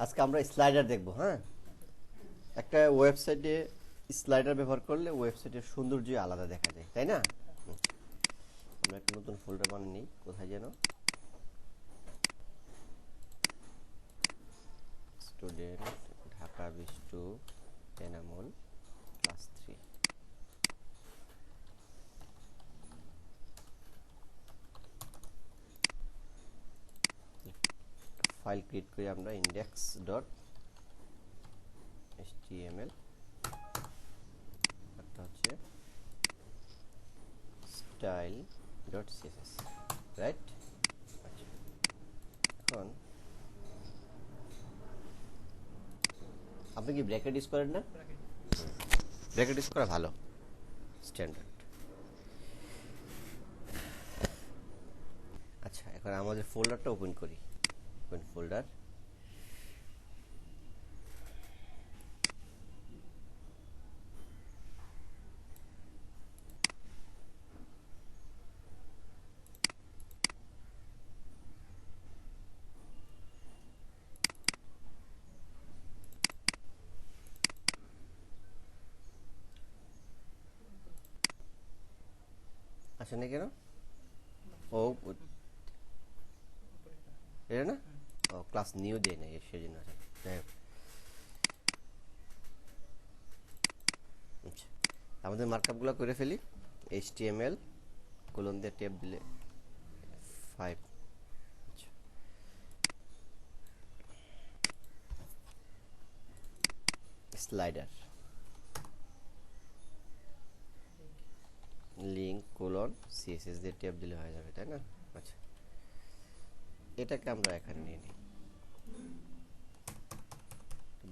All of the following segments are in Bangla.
আজকে আমরা স্লাইডার দেখব হ্যাঁ? একটা ওয়েবসাইটে স্লাইডার ব্যবহার করলে ওয়েবসাইটের সৌন্দর্য আলাদা দেখা যায়, তাই না? আমরা একটা নতুন ফোল্ডার বানিয়ে নিই, কোথায় যেন? Student Dhaka Bishtu Enamul class three file create করি আমরা ইন্ডেক্স ডট এল একটা হচ্ছে স্টাইল ডট সিএসএস রাইট এখন আপনি কি ব্র্যাকেট ইউজ করেন না? ব্র্যাকেট ইউজ করা ভালো স্ট্যান্ডার্ড আচ্ছা এখন আমাদের ফোল্ডারটা ওপেন করি। ওপেন ফোল্ডার আসে না কেন? ও ও- এটা না? ও ক্লাস নিউ দেয় না সেজন্য আচ্ছা আমাদের মার্কআপগুলো করে ফেলি। এইচ টি কোলন দিয়ে টেপ দিলে five slider link colon CSS দিয়ে টেপ দিলে হয়ে যাবে, তাই না? আচ্ছা। এটাকে আমরা এখানে নিয়ে নিই।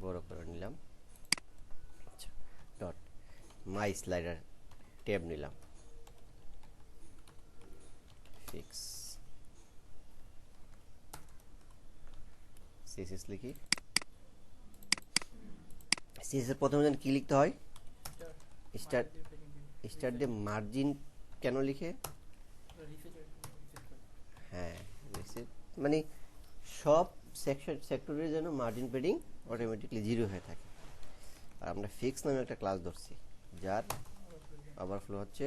বড় করে নিলাম। আচ্ছা ডট মাই স্লাইডার ট্যাব নিলাম। ফিক্স সিএসএস লিখি। সিএসএস প্রথমে যেন কি লিখতে হয়? স্টার্ট স্টার্ট দিয়ে মার্জিন কেন লিখে? হ্যাঁ মানে সব সেক্টরের জন্য মার্জিন পেডিং অটোমেটিকলি জিরো হয়ে থাকে। আর আমরা ফিক্স নামে একটা ক্লাস ধরছি, যার ওভারফ্লো হচ্ছে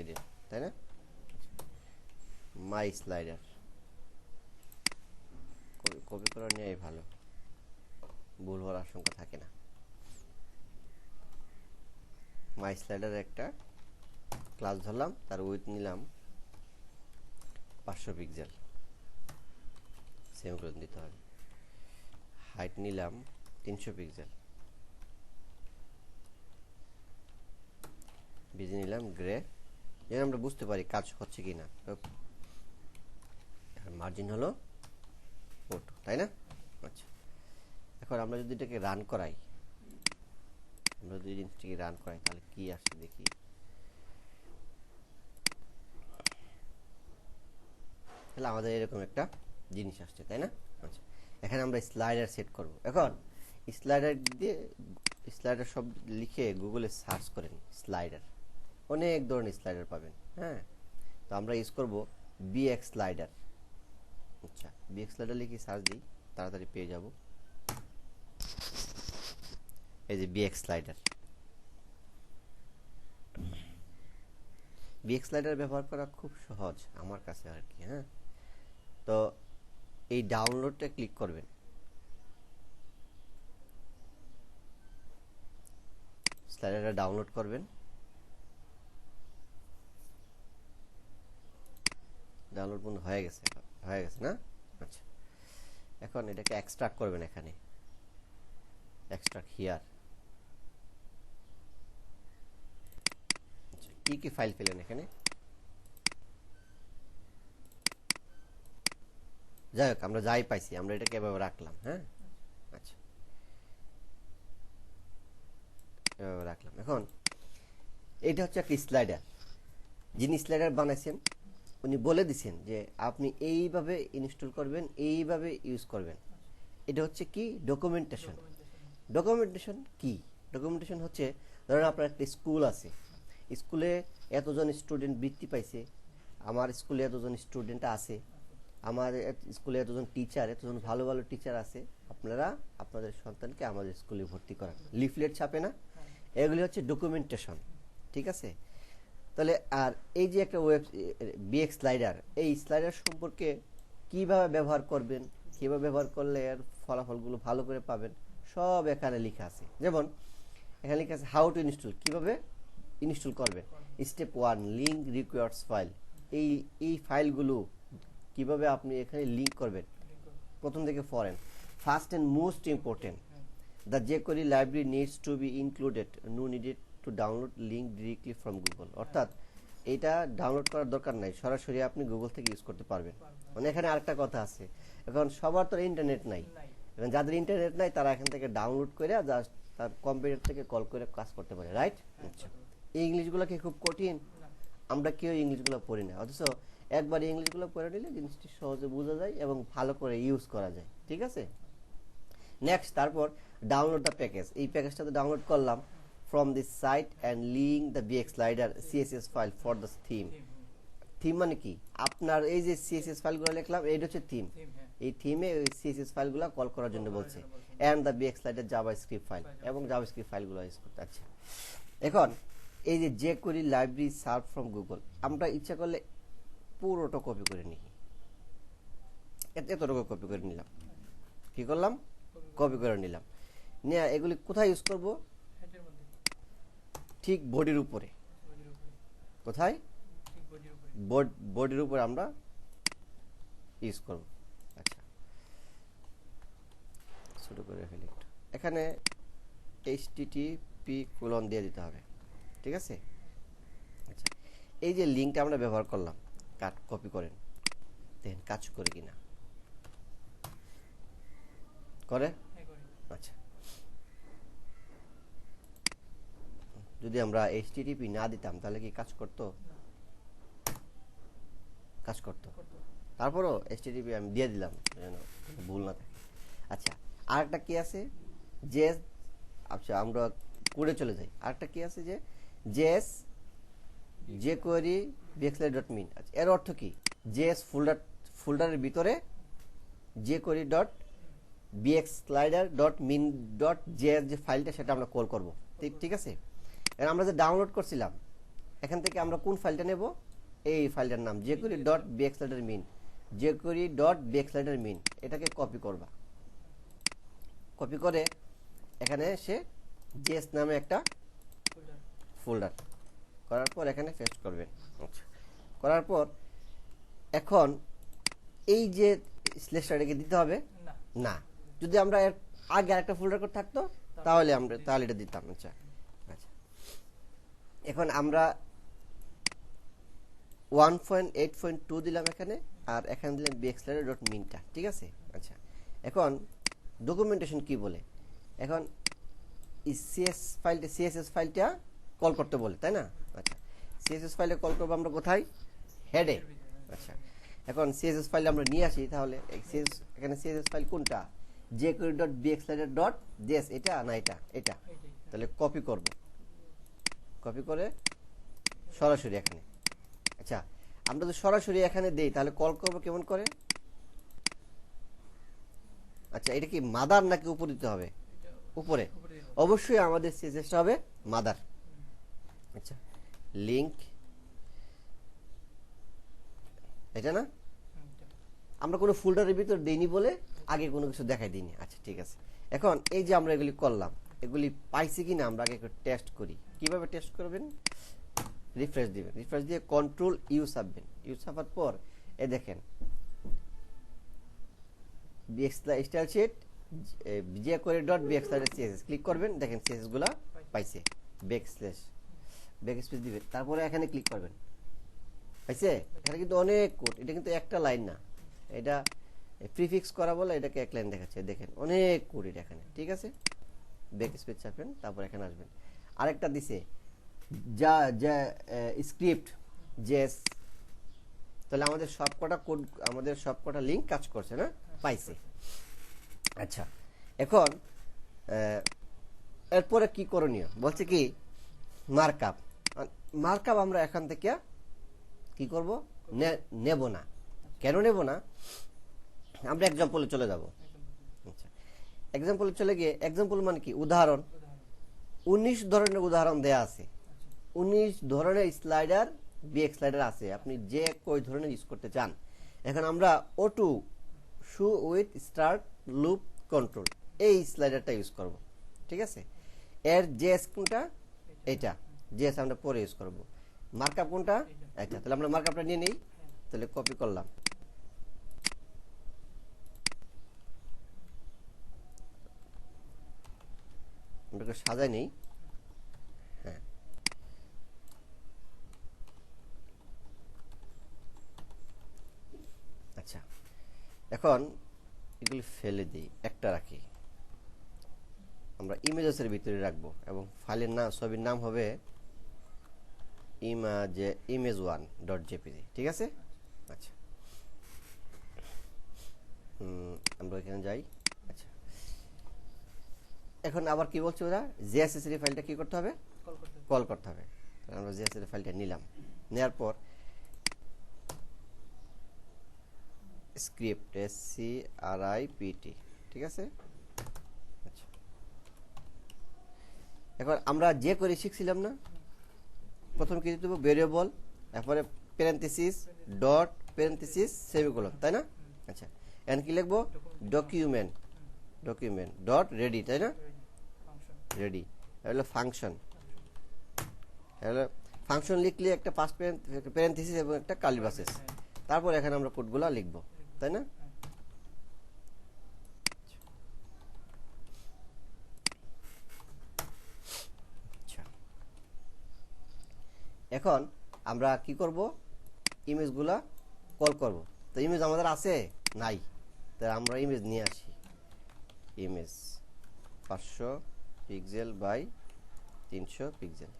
এদের তাই না? মাই স্লাইডার কপি করা নেওয়াই ভালো। ভুল হওয়ার আশঙ্কা থাকে না। মাই স্লাইডার একটা ক্লাস ধরলাম, তার উইথ নিলাম পাঁচশো পিক্সেল সেমিকোলন দিতে হবে হাইট নিলাম তিনশো পিক্সেল বেজে নিলাম গ্রে যেন আমরা বুঝতে পারি কাজ হচ্ছে কি না মার্জিন হলো ফোটো তাই না? আচ্ছা। এখন আমরা যদি এটাকে রান করাই, আমরা যদি জিনিসটাকে রান করাই, তাহলে কি আসে দেখি। তাহলে আমাদের এরকম একটা জিনিস আসছে, তাই না? আচ্ছা এখানে আমরা স্লাইডার সেট করব। এখন স্লাইডার দিয়ে স্লাইডার সব লিখে গুগলে সার্চ করেন স্লাইডার অনেক ধরনের স্লাইডার পাবেন হ্যাঁ? তো আমরা ইউজ করব বিএক্স স্লাইডার আচ্ছা বিএক্স স্লাইডার লিখে সার্চ দিই, তাড়াতাড়ি পেয়ে যাব। এই যে বিএক্স স্লাইডার বিএক্স স্লাইডার ব্যবহার করা খুব সহজ, আমার কাছে আর কি হ্যাঁ? তো এই ডাউনলোডটা ক্লিক করবেন। স্লাইডারটা ডাউনলোড করবেন। ডাউনলোড বন্ধ হয়ে গেছে হয়ে গেছে না? আচ্ছা। এখন এটাকে এক্সট্রাক্ট করবেন এখানে। এক্সট্রাক্ট হিয়ার আচ্ছা কি কি ফাইল পেলেন এখানে? যাই হোক, আমরা যাই পাইছি, আমরা এটাকে এভাবে রাখলাম হ্যাঁ? আচ্ছা। এভাবে রাখলাম। এখন, এটা হচ্ছে একটা স্লাইডার যিনি স্লাইডার বানাইছেন, উনি বলে দিছেন যে আপনি এইভাবে ইনস্টল করবেন, এইভাবে ইউজ করবেন। এটা হচ্ছে কি? ডকুমেন্টেশন ডকুমেন্টেশন কি? ডকুমেন্টেশন হচ্ছে, ধরেন আপনার একটা স্কুল আছে। স্কুলে এতজন স্টুডেন্ট বৃত্তি পাইছে, আমার স্কুলে এতজন স্টুডেন্ট আছে। আমাদের স্কুলে এতজন টিচার এতজন ভালো ভালো টিচার আছে, আপনারা আপনাদের সন্তানকে আমাদের স্কুলে ভর্তি করান। লিফলেট ছাপে না? এগুলি হচ্ছে ডকুমেন্টেশন ঠিক আছে? তাহলে, আর এই যে একটা ওয়েব বিএক্স স্লাইডার এই স্লাইডার সম্পর্কে কীভাবে ব্যবহার করবেন, কীভাবে ব্যবহার করলে এর ফলাফলগুলো ভালো করে পাবেন, সব এখানে লেখা আছে। যেমন, এখানে লেখা আছে হাউ টু ইনস্টল কীভাবে ইনস্টল করবেন? Step one link required file এই এই ফাইলগুলো কীভাবে আপনি এখানে লিঙ্ক করবেন? প্রথম থেকে পড়েন first and most important the jQuery library needs to be included no needed to download link directly from Google অর্থাৎ এটা ডাউনলোড করার দরকার নাই। সরাসরি আপনি গুগল থেকে ইউজ করতে পারবেন। মানে এখানে আরেকটা কথা আছে। এখন সবার তো ইন্টারনেট নাই। এখন যাদের ইন্টারনেট নাই, তারা এখান থেকে ডাউনলোড করে জাস্ট তার কম্পিউটার থেকে কল করে কাজ করতে পারে। রাইট আচ্ছা। এই ইংলিশগুলো কি খুব কঠিন? আমরা কেউ ইংলিশগুলো পড়ি না। অথচ একবার ইংলিশগুলো পড়ে নিলে জিনিসটি সহজে বোঝা যায় এবং ভালো করে ইউজ করা যায় ঠিক আছে? নেক্সট তারপর ডাউনলোড দ্য প্যাকেজ এই প্যাকেজটা তো ডাউনলোড করলাম from this site and link the BX slider CSS file for the theme theme মানে কি? আপনার এই যে সিএসএস ফাইলগুলো লিখলাম এইটা হচ্ছে থিম এই থিমে ওই সিএসএস ফাইলগুলো কল করার জন্য বলছে। And the BX slider JavaScript file এবং জাভা স্ক্রিপ্ট ফাইলগুলো ইউজ করতে আচ্ছা। এখন এই যে যে করি লাইব্রেরি সার্ভ ফ্রম গুগল আমরা ইচ্ছা করলে পুরোটা কপি করে নিই। এত- এতটুকু কপি করে নিলাম। কি করলাম? কপি করে নিলাম। নিয়ে এগুলি কোথায় ইউজ করব? ঠিক বডির উপরে। কোথায়? বডির উপরে আমরা ইউজ করব। আচ্ছা। ছোট করে ফেলি এখানে এইচটিটিপি কোলন দিয়ে দিতে হবে। ঠিক আছে? আচ্ছা। এই যে লিঙ্কটা আমরা ব্যবহার করলাম কাট কপি করেন। দেখেন কাজ করে কিনা। করে? আচ্ছা। যদি আমরা এইচটিটিপি না দিতাম তাহলে কি কাজ করতো? কাজ করতো। তারপরও এইচটিটিপি আমি দিয়ে দিলাম যেন ভুল না থাকে। আচ্ছা আরেকটা কি আছে? জেস আচ্ছা আমরা করে চলে যাই। আরেকটা কি আছে যে? জেস যে কোয়েরি বিএক্সলাই ডট মিন আচ্ছা এর অর্থ কি? জেএস ফোল্ডার ফোল্ডারের ভিতরে যে query dot BX slider dot min dot JS যে ফাইলটা সেটা আমরা কল করব। ঠিক ঠিক আছে? এবার আমরা যে ডাউনলোড করছিলাম এখান থেকে আমরা কোন ফাইলটা নেব? এই ফাইলটার নাম jQuery dot BX slider min jQuery dot BX slider min এটাকে কপি করবা। কপি করে এখানে সে জেএস নামে একটা ফোল্ডার করার পর এখানে পেস্ট করবেন আচ্ছা করার পর এখন এই যে স্লেশটাকে দিতে হবে না। যদি আমরা এর আগে আরেকটা ফোল্ডার করে থাকতো তাহলে আমরা তাহলে এটা দিতাম। আচ্ছা। আচ্ছা। এখন আমরা one point eight point two দিলাম এখানে আর এখানে দিলাম বিএক্সলাইডার ডট মিনটা ঠিক আছে? আচ্ছা। এখন ডকুমেন্টেশন কি বলে? এখন সিএস ফাইলটা সিএসএস ফাইলটা কল করতে বলে তাই না? সিএসএস ফাইলে কল করব আমরা কোথায়? হেডে আচ্ছা। এখন সিএসএস ফাইলে আমরা নিয়ে আসি তাহলে এখানে সিএসএস ফাইল কোনটা jQuery dot BX slider dot JS এটা না এটা? এটা। তাহলে কপি করব। কপি করে সরাসরি এখানে। আচ্ছা আমরা যদি সরাসরি এখানে দেই তাহলে কল করব কেমন করে? আচ্ছা এটা কি মাদার নাকি উপর দিতে হবে? উপরে। অবশ্যই আমাদের সিএসএসটা হবে মাদার আচ্ছা। লিংক এটা না? আমরা কোনো ফোল্ডারের ভিতর দেইনি বলে আগে কোনো কিছু দেখাই দিইনি। আচ্ছা ঠিক আছে। এখন এই যে আমরা এগুলি করলাম, এগুলি পাইছি কিনা আমরা আগে একটু টেস্ট করি। কীভাবে টেস্ট করবেন? রিফ্রেশ দিবেন। রিফ্রেশ দিয়ে কন্ট্রোল ইউ চাপবেন ইউ চাপার পর এ দেখেন স্টাইল শিট যে করে ডট বিএক্স ক্লিক করবেন, দেখেন সিএসএসগুলা পাইছে। ব্যাক স্ল্যাশ ব্যাক স্পেস দিবেন তারপরে এখানে ক্লিক করবেন। পাইছে? এখানে কিন্তু অনেক কোড এটা কিন্তু একটা লাইন না। এটা প্রিফিক্স করা বলে এটাকে এক লাইন দেখাচ্ছে, দেখেন, অনেক কোড এটা এখানে, ঠিক আছে? ব্যাক স্পেস চাপবেন তারপর এখানে আসবেন। আরেকটা দিছে, যা যা স্ক্রিপ্ট জেস তাহলে আমাদের সবকটা কোড আমাদের সবকটা লিঙ্ক কাজ করছে না? পাইছে। আচ্ছা এখন এরপরে কি করণীয়? বলছে কি মার্কআপ মার্কআপ আমরা এখান থেকে কি করব? নেব না। কেন নেব না? আমরা এক্সাম্পলে চলে যাব। আচ্ছা। এক্সাম্পলে চলে গিয়ে এক্সাম্পল মানে কি? উদাহরণ। উনিশ ধরনের উদাহরণ দেয়া আছে। উনিশ ধরনের স্লাইডার বিএক্স স্লাইডার আছে। আপনি যে কই ধরনের ইউজ করতে চান। এখন আমরা auto show with start loop control এই স্লাইডারটা ইউজ করব। ঠিক আছে? এর যে স্ক্রিনটা এটা। জেএস আমরা পরে ইউজ করব। মার্কআপ কোনটা? এটা তাহলে আমরা মার্কআপটা নিয়ে নিই। তাহলে কপি করলাম। আমরা সাজাই নেই। হ্যাঁ। আচ্ছা এখন এগুলি ফেলে দিই। একটা রাখি। আমরা ইমেজেসের ভিতরে রাখব এবং ফাইলের নাম ছবির নাম হবে image image one dot JPG ঠিক আছে? আচ্ছা। আমরা এখানে যাই। আচ্ছা। এখন আবার কি বলছে ওরা? জিএসএসএর ফাইলটা কি করতে হবে? কল করতে হবে। আমরা জিএসএর ফাইলটা নিলাম। নেওয়ার পর script S C R I P T ঠিক আছে? আচ্ছা। এখন আমরা যে করে শিখছিলাম না? প্রথম কি দিতে হবে? ভেরিয়েবল তারপরে প্যারেন্থেসিস ডট প্যারেন্থেসিস সেমিকোলন তাই না? আচ্ছা এখন কি লিখব? ডকুমেন্ট ডকুমেন্ট ডট রেডি তাই না? রেডি হলো ফাংশন হলো ফাংশন লিখলে একটা পাস্ট প্যারেন্থেসিস এবং একটা কালিবাসেস তারপর এখানে আমরা কোডগুলো লিখব, তাই না আচ্ছা এখন আমরা কি করব? ইমেজগুলা কল করব। তো ইমেজ আমাদের আছে? নাই। তো আমরা ইমেজ নিয়ে আসি। ইমেজ পাঁচশো পিক্সেল বাই তিনশো পিক্সেল।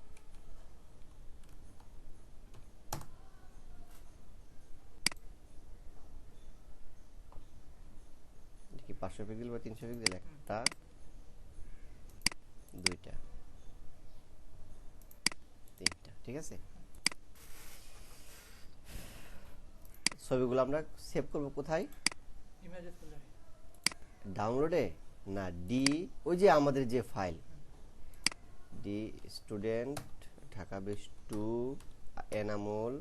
পাঁচশো পিক্সেল বা তিনশো পিক্সেল একটা, দুইটা তিনটা ঠিক আছে? ছবিগুলো আমরা সেভ করব কোথায়? ডাউনলোডে না ডি ওই যে আমাদের যে file D student Dhaka base two Enamul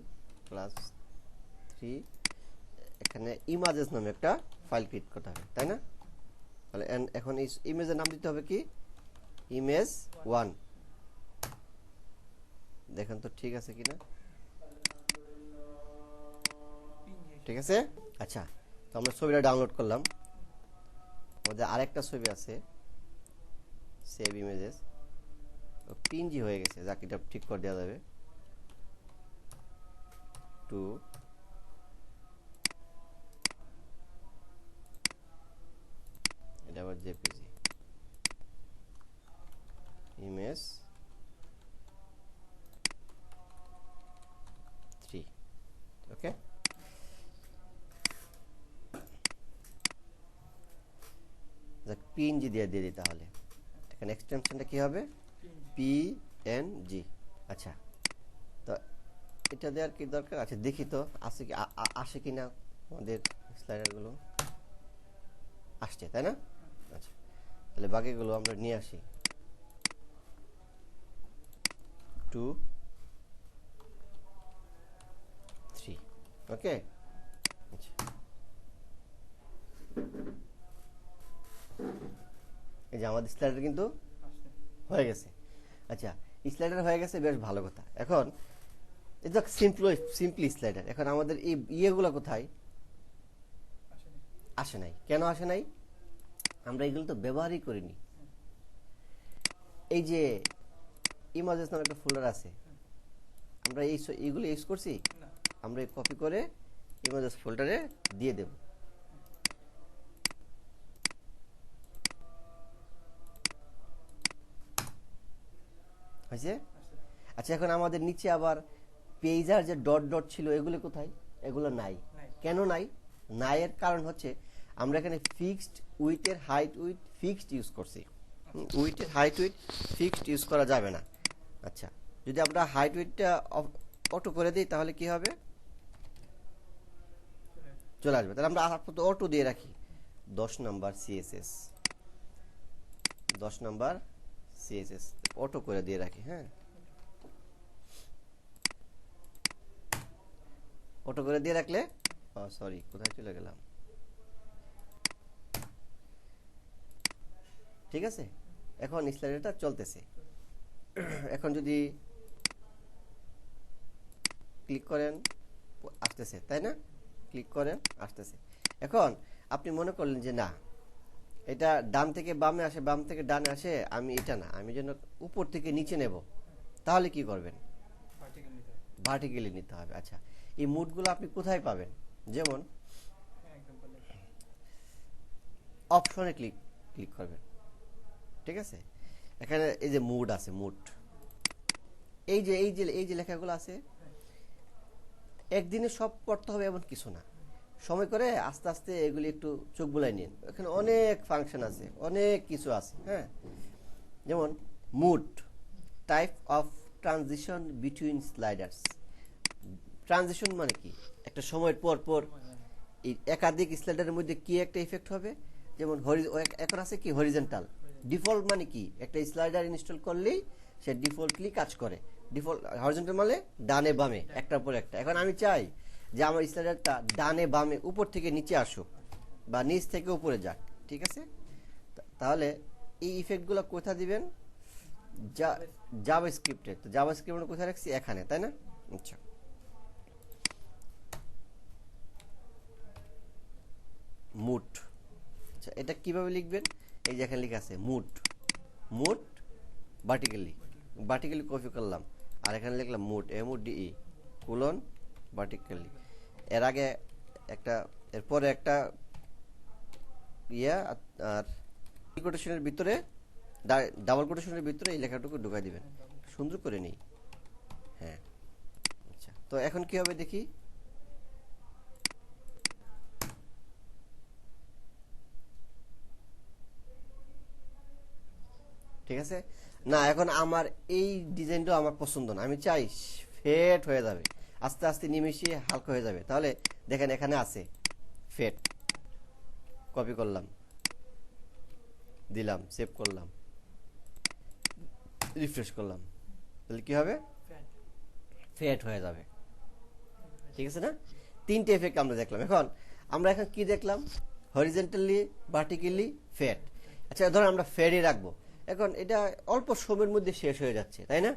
class three এখানে ইমাজেস নামে একটা ফাইল ক্রিয়েট করতে হবে তাই না? তাহলে এখন এই ইমেজের নাম দিতে হবে কি? ইমেজ ওয়ান দেখেন তো ঠিক আছে কিনা? ঠিক আছে? আচ্ছা তো আমরা ছবিটা ডাউনলোড করলাম। আমাদের আরেকটা ছবি আছে সেভ ইমেজেস পিনজি হয়ে গেছে, যাকে এটা ঠিক করে দেওয়া যাবে। টু এটা আবার জেপিজি ইমেজ থ্রি ওকে যাক পিএনজি দিয়ে দিয়ে দিই তাহলে। এখানে এক্সটেনশনটা কি হবে? পি এন জি আচ্ছা তো এটা দেওয়ার কি দরকার? আছে দেখি তো আসে কি আসে কি না আমাদের স্লাইডারগুলো আসছে, তাই না? আচ্ছা তাহলে বাকিগুলো আমরা নিয়ে আসি। টু থ্রি ওকে আচ্ছা এই যে আমাদের স্লাইডার কিন্তু হয়ে গেছে। আচ্ছা স্লাইডার হয়ে গেছে বেশ ভালো কথা। এখন এটা সিম্পল সিম্পলি স্লাইডার এখন আমাদের এই ইয়েগুলো কোথায়? আসে নাই। কেন আসে নাই? আমরা এগুলো তো ব্যবহারই করিনি। এই যে ইমাজেস নামে একটা ফোল্ডার আছে। আমরা এই এইগুলো ইউজ করছি? আমরা কপি করে ইমাজেস ফোল্ডারে দিয়ে দেব। হয়েছে আচ্ছা এখন আমাদের নিচে আবার পেজার যে ডট ডট ছিল, এগুলো কোথায়? এগুলো নাই। কেন নাই? নাইয়ের কারণ হচ্ছে আমরা এখানে ফিক্সড উইথের হাইট উইথ ফিক্সড ইউজ করছি। উইথের হাইট উইথ ফিক্সড ইউজ করা যাবে না। আচ্ছা যদি আমরা হাইট উইথটা অটো করে দিই, তাহলে কি হবে? চলে আসবে। তাহলে আমরা আপাতত অটো দিয়ে রাখি। দশ নাম্বার সিএসএস দশ নাম্বার সিএসএস অটো করে দিয়ে রাখি হ্যাঁ। অটো করে দিয়ে রাখলে, ও সরি কোথায় চলে গেলাম? ঠিক আছে? এখন স্লাইডারটা চলতেছে। এখন যদি ক্লিক করেন, আসতেছে, তাই না? ক্লিক করেন, আসতেছে। এখন আপনি মনে করলেন যে না এটা ডান থেকে বামে আসে বাম থেকে ডানে আসে আমি এটা না আমি যেন উপর থেকে নিচে নেব। তাহলে কি করবেন? ভার্টিক্যাল নিতে হবে। ভার্টিক্যালি নিতে হবে আচ্ছা। এই মুডগুলো আপনি কোথায় পাবেন? যেমন অপশনে ক্লিক ক্লিক করবেন। ঠিক আছে? এখানে এই যে মুড আছে মুড এই যে এই যে এই যে লেখাগুলো আছে একদিনে সব পড়তে হবে এমন কিছু না। সময় করে আস্তে আস্তে এগুলি একটু চোখ বুলাই নিন। এখানে অনেক ফাংশন আছে, অনেক কিছু আছে হ্যাঁ? যেমন mode type of transition between sliders transition মানে কি? একটা সময়ের পর পর এই একাধিক স্লাইডারের মধ্যে কি একটা ইফেক্ট হবে? যেমন এখন আছে কি? হরিজেন্টাল ডিফল্ট মানে কি? একটা স্লাইডার ইনস্টল করলেই সে ডিফল্টলি কাজ করে। ডিফল্ট হরিজেন্টাল মানে ডানে বামে, একটার পর একটা। এখন আমি চাই যে আমার স্লাইডারটা ডানে বামে উপর থেকে নিচে আসুক বা নিচ থেকে উপরে যাক, ঠিক আছে? তাহলে এই ইফেক্টগুলো কোথায় দিবেন? যা জাভা স্ক্রিপ্টে তো জাভা স্ক্রিপ্ট কোথায় রাখছি? এখানে, তাই না? আচ্ছা। মুট। আচ্ছা এটা কীভাবে লিখবেন? এই যে এখানে লেখা আছে, mute. Mute vertically vertically copy করলাম। আর এখানে লিখলাম mode M D E colon vertically এর আগে একটা এরপরে একটা ইয়া, আর- কোটেশনের ভিতরে ডাবল কোটেশনের ভিতরে এই লেখাটুকু ঢুকাই দিবেন। সুন্দর করে নেই। হ্যাঁ। আচ্ছা তো এখন কি হবে দেখি? ঠিক আছে? না, এখন আমার এই ডিজাইনটা আমার পছন্দ না। আমি চাই ফেট হয়ে যাবে। আস্তে আস্তে নিমিশিয়ে হালকা হয়ে যাবে। তাহলে দেখেন এখানে আছে। ফেট কপি করলাম। দিলাম সেভ করলাম। রিফ্রেশ করলাম। তাহলে কি হবে? ফ্যাট ফেট হয়ে যাবে। ঠিক আছে না? তিনটে এফেক্ট আমরা দেখলাম। এখন আমরা এখন কি দেখলাম? হরিজেন্টালি ভার্টিক্যালি ফেট আচ্ছা ধরো আমরা ফেডে রাখব। এখন এটা অল্প সময়ের মধ্যে শেষ হয়ে যাচ্ছে তাই না?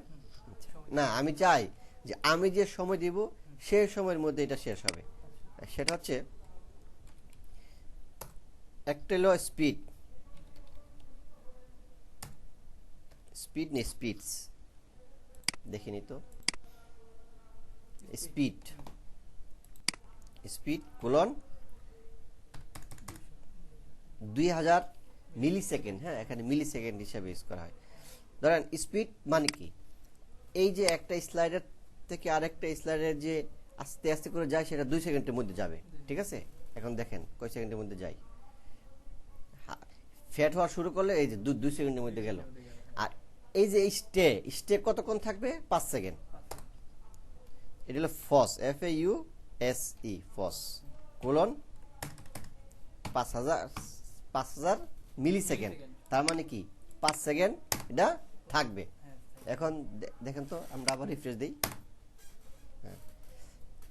না আমি চাই যে আমি যে সময় দিব সেই সময়ের মধ্যে এটা শেষ হবে। সেটা হচ্ছে একটা স্পিড স্পিড নেই স্পিডস দেখিনি তো? স্পিড স্পিড কোলন দুই হাজার মিলি সেকেন্ড হ্যাঁ এখানে মিলি সেকেন্ড হিসাবে ইউজ করা হয়। ধরেন স্পিড মানে কি? এই যে একটা স্লাইডার থেকে আরেকটা স্লাইডার যে আস্তে আস্তে করে যায় সেটা দুই সেকেন্ডের মধ্যে যাবে। ঠিক আছে? এখন দেখেন কয় সেকেন্ডের মধ্যে যায়? ফ্যাট হওয়া শুরু করলে এই যে দু- দুই সেকেন্ডের মধ্যে গেল। আর এই যে স্টে স্টে কতক্ষণ থাকবে? পাঁচ সেকেন্ড। এটা হলো pause F A U S E pause colon পাঁচ হাজার পাঁচ হাজার মিলি সেকেন্ড তার মানে কি? পাঁচ সেকেন্ড এটা থাকবে। হ্যাঁ এখন দেখেন তো আমরা আবার রিফ্রেশ দিই। হ্যাঁ।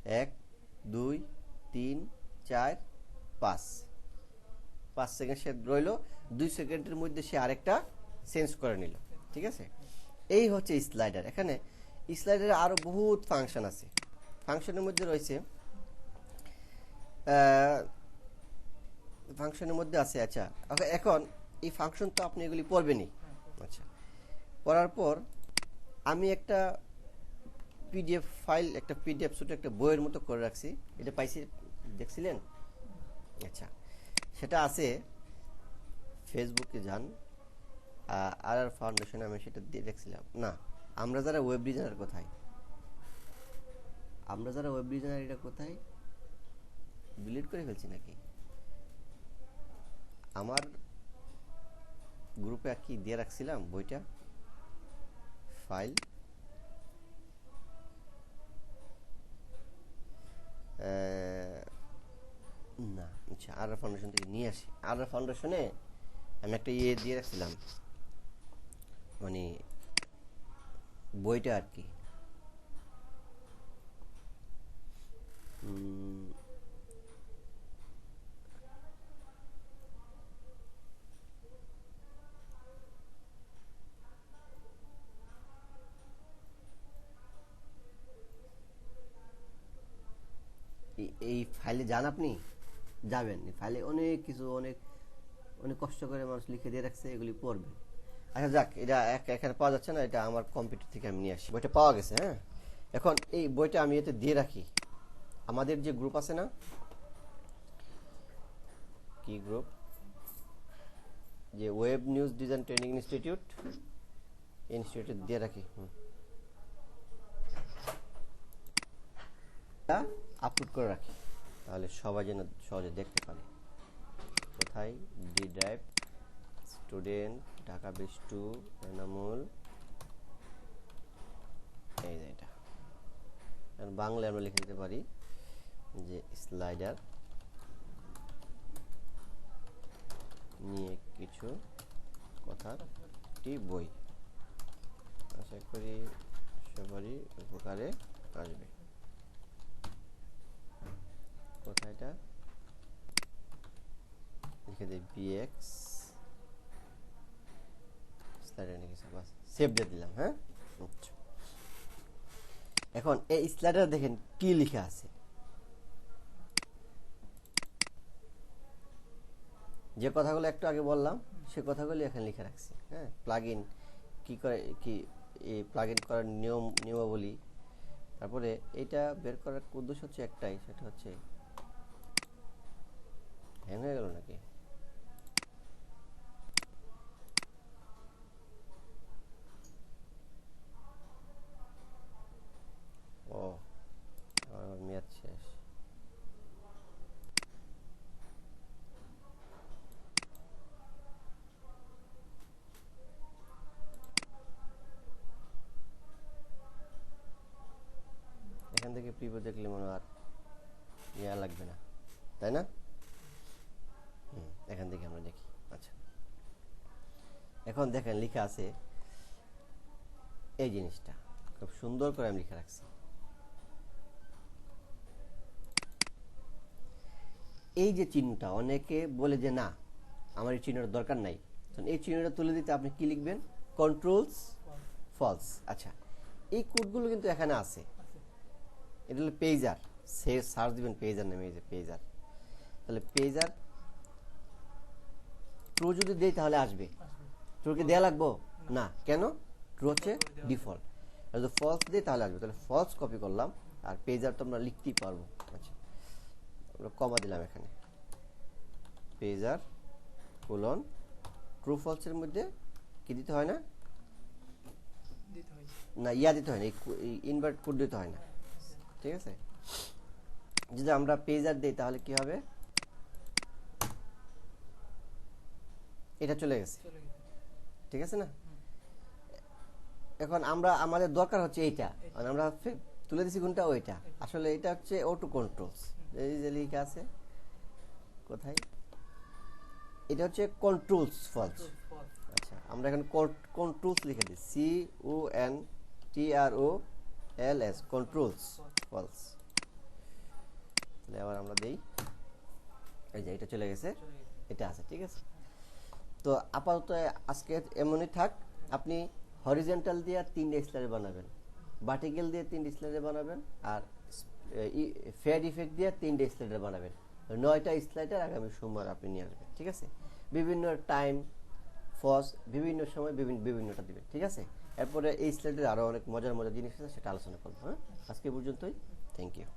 এক, দুই, তিন, চার, পাঁচ। পাঁচ সেকেন্ড সে রইল, দুই সেকেন্ডের মধ্যে সে আরেকটা চেঞ্জ করে নিল, ঠিক আছে? এই হচ্ছে স্লাইডার। এখানে স্লাইডারে আরও বহুত ফাংশন আছে। ফাংশনের মধ্যে রয়েছে ফাংশনের মধ্যে আছে আচ্ছা এখন- এখন এই ফাংশন তো আপনি এগুলি পড়বেনই। আচ্ছা পড়ার পর আমি একটা পিডিএফ ফাইল একটা পিডিএফ ছোট একটা বইয়ের মতো করে রাখছি। এটা পাইছি, দেখছিলেন? আচ্ছা সেটা আছে ফেসবুকে যান। আর আর ফাউন্ডেশনে আমি সেটা দিয়ে দেখছিলাম। না, আমরা যারা ওয়েব ডিজাইনার কোথায়? আমরা যারা ওয়েব ডিজাইনার এটা কোথায়? ডিলিট করে ফেলছি নাকি? আমার গ্রুপে আর কি দিয়ে রাখছিলাম বইটা? ফাইল না আচ্ছা আর ফাউন্ডেশন থেকে নিয়ে আসি। আর ফাউন্ডেশনে আমি একটা ইয়ে দিয়ে রাখছিলাম। মানে বইটা আর কি। এই- ফাইলে যান আপনি। যাবেন ফাইলে অনেক কিছু, অনেক অনেক কষ্ট করে মানুষ লিখে দিয়ে রাখছে, এগুলি পড়বে। আচ্ছা যাক, এটা এখানে পাওয়া যাচ্ছে না, এটা আমার কম্পিউটার থেকে আমি নিয়ে আসি। বইটা পাওয়া গেছে হ্যাঁ? এখন এই বইটা আমি এতে দিয়ে রাখি। আমাদের যে গ্রুপ আছে না, কি গ্রুপ যে web news design training institute ইনস্টিটিউটে দিয়ে রাখি আপলোড করে রাখি। তাহলে সবাই যেন সহজে দেখতে পারে। কোথায়? D drive, student, Dhaka base two, Enamul. এই যে এটা। বাংলায় আমরা লিখে দিতে পারি যে স্লাইডার নিয়ে কিছু কথার একটি বই। আশা করি সবারই উপকারে আসবে কোথায় এটা। লিখে দিই বিএক্স সেভ দিয়ে দিলাম হ্যাঁ? আচ্ছা। এখন এই স্লাইডার দেখেন কি লেখা আছে। যে কথাগুলো একটু আগে বললাম, সে কথাগুলো এখানে লিখে রাখছি হ্যাঁ? প্লাগ ইন কী করে, কি এই প্লাগ ইন করার নিয়ম, নিয়মাবলী। তারপরে এটা বের করার উদ্দেশ্য হচ্ছে একটাই, সেটা হচ্ছে হ্যাং হয়ে গেল নাকি? ও মেয়াদ শেষ। এখান থেকে প্রিভো দেখলে মনে আর ইয়া লাগবে না। তাই না হুম, এখান থেকে আমরা দেখি আচ্ছা এখন দেখেন লেখা আছে এই জিনিসটা। খুব সুন্দর করে আমি লিখে রাখছি। এই যে চিহ্নটা, অনেকে বলে যে না, আমার এই চিহ্নটার দরকার নাই। এই চিহ্নটা তুলে দিতে আপনি কি লিখবেন? কন্ট্রোলস ফলস আচ্ছা এই কোডগুলো কিন্তু এখানে আছে। এটা হলো পেজার সে সার্চ দিবেন পেজার নামে, এই যে পেজার তাহলে পেজার ট্রু যদি দেই তাহলে আসবে। ট্রুকে দেয়া লাগবো? না। কেন? ট্রু হচ্ছে ডিফল্ট যদি ফলস দিই তাহলে আসবে। তাহলে ফলস কপি করলাম আর পেজার তো আমরা লিখতেই পারব। আচ্ছা। আমরা কমা দিলাম এখানে। পেজার কোলন ট্রু ফলসের মধ্যে কি দিতে হয় না? না, ইয়া দিতে হয় না। ইনভার্ট কোড দিতে হয় না। ঠিক আছে? যদি আমরা পেজার দিই তাহলে কি হবে? এটা চলে গেছে। ঠিক আছে না? এখন আমরা, আমাদের দরকার হচ্ছে এইটা। মানে আমরা তুলে দিছি কোনটা? ওইটা। আসলে এটা হচ্ছে অটো কন্ট্রোলস এই যে লিখে আছে, কোথায়? এটা হচ্ছে কন্ট্রোলস ফলস আচ্ছা আমরা এখন কন্ট্রোলস লিখে দিই। C O N T R O L S controls false তাহলে আবার আমরা দেই। এই যে, এটা চলে গেছে। এটা আছে, ঠিক আছে? তো আপাতত আজকে এমনই থাক, আপনি হরিজেন্টাল দিয়ে তিনটে স্লাইডে বানাবেন ভার্টিক্যাল দিয়ে তিনটে স্লাইডে বানাবেন, আর ফেয়ার ইফেক্ট দিয়ে তিনটে স্লাইডে বানাবেন। নয়টা স্লাইডার আগামী সোমবার আপনি নিয়ে আসবেন, ঠিক আছে? বিভিন্ন টাইম ফস বিভিন্ন সময় বিভিন্ন, বিভিন্নটা দিবেন, ঠিক আছে? এরপরে এই স্লাইডের আরও অনেক মজার মজার জিনিস আছে, সেটা আলোচনা করব হ্যাঁ? আজকে পর্যন্তই থ্যাংক ইউ